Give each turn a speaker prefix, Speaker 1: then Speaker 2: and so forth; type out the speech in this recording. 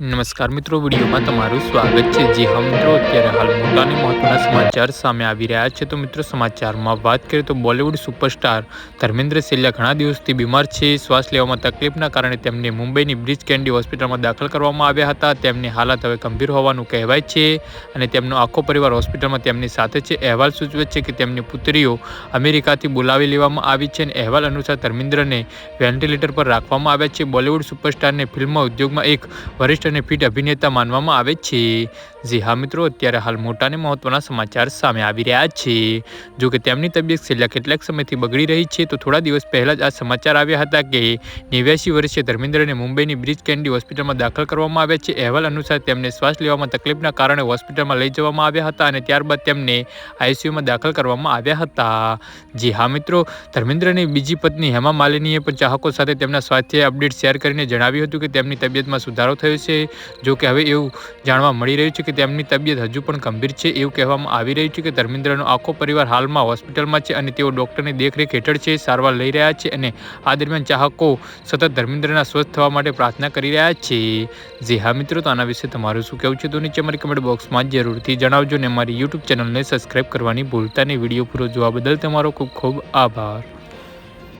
Speaker 1: નમસ્કાર મિત્રો, વિડીયોમાં તમારું સ્વાગત છે. જે હા મિત્રો, અત્યારે હાલ મોટા અને મહત્વના સમાચાર સામે આવી રહ્યા છે. તો મિત્રો, સમાચારમાં વાત કરીએ તો બોલિવૂડ સુપરસ્ટાર ધર્મેન્દ્ર સેલિયા ઘણા દિવસથી બીમાર છે. શ્વાસ લેવામાં તકલીફના કારણે તેમને મુંબઈની બ્રિજ કેન્ડી હોસ્પિટલમાં દાખલ કરવામાં આવ્યા હતા. તેમની હાલત હવે ગંભીર હોવાનું કહેવાય છે અને તેમનો આખો પરિવાર હોસ્પિટલમાં તેમની સાથે છે. અહેવાલ સૂચવે છે કે તેમની પુત્રીઓ અમેરિકાથી બોલાવી લેવામાં આવી છે અને અહેવાલ અનુસાર ધર્મેન્દ્રને વેન્ટિલેટર પર રાખવામાં આવ્યા છે. બોલિવૂડ સુપરસ્ટારને ફિલ્મ ઉદ્યોગમાં એક વરિષ્ઠ અને ફિટ અભિનેતા માનવામાં આવે છે. જી હા મિત્રો, અત્યારે હાલ મોટા અને મહત્વના સમાચાર સામે આવી રહ્યા છે. જો કે તેમની તબિયત છેલ્લા કેટલાક સમયથી બગડી રહી છે, તો થોડા દિવસ પહેલાં જ આ સમાચાર આવ્યા હતા કે નેવ્યાસી વર્ષીય ધર્મેન્દ્રને મુંબઈની બ્રિજ કેન્ડી હોસ્પિટલમાં દાખલ કરવામાં આવ્યા છે. અહેવાલ અનુસાર તેમને શ્વાસ લેવામાં તકલીફના કારણે હોસ્પિટલમાં લઈ જવામાં આવ્યા હતા અને ત્યારબાદ તેમને આઈસીયુમાં દાખલ કરવામાં આવ્યા હતા. જી હા મિત્રો, ધર્મેન્દ્રની બીજી પત્ની હેમા માલિનીએ પણ ચાહકો સાથે તેમના સ્વાસ્થ્ય અપડેટ શેર કરીને જણાવ્યું હતું કે તેમની તબિયતમાં સુધારો થયો છે. જો કે હવે એવું જાણવા મળી રહ્યું છે કે તેમની તબિયત હજુ પણ ગંભીર છે. એવું કહેવામાં આવી રહ્યું છે કે ધર્મેન્દ્રનો આખો પરિવાર હાલમાં હોસ્પિટલમાં છે અને તેઓ ડૉક્ટરની દેખરેખ હેઠળ છે, સારવાર લઈ રહ્યા છે અને આ દરમિયાન ચાહકો સતત ધર્મેન્દ્રના સ્વસ્થ થવા માટે પ્રાર્થના કરી રહ્યા છે. જે હા મિત્રો, તો આના વિશે તમારું શું કહેવું છે? તો નીચે અમારી કમેન્ટ બોક્સમાં જરૂરથી જણાવજો ને અમારી યુટ્યુબ ચેનલને સબસ્ક્રાઈબ કરવાની ભૂલતા નહીં. વીડિયો પૂરો જોવા બદલ તમારો ખૂબ ખૂબ આભાર.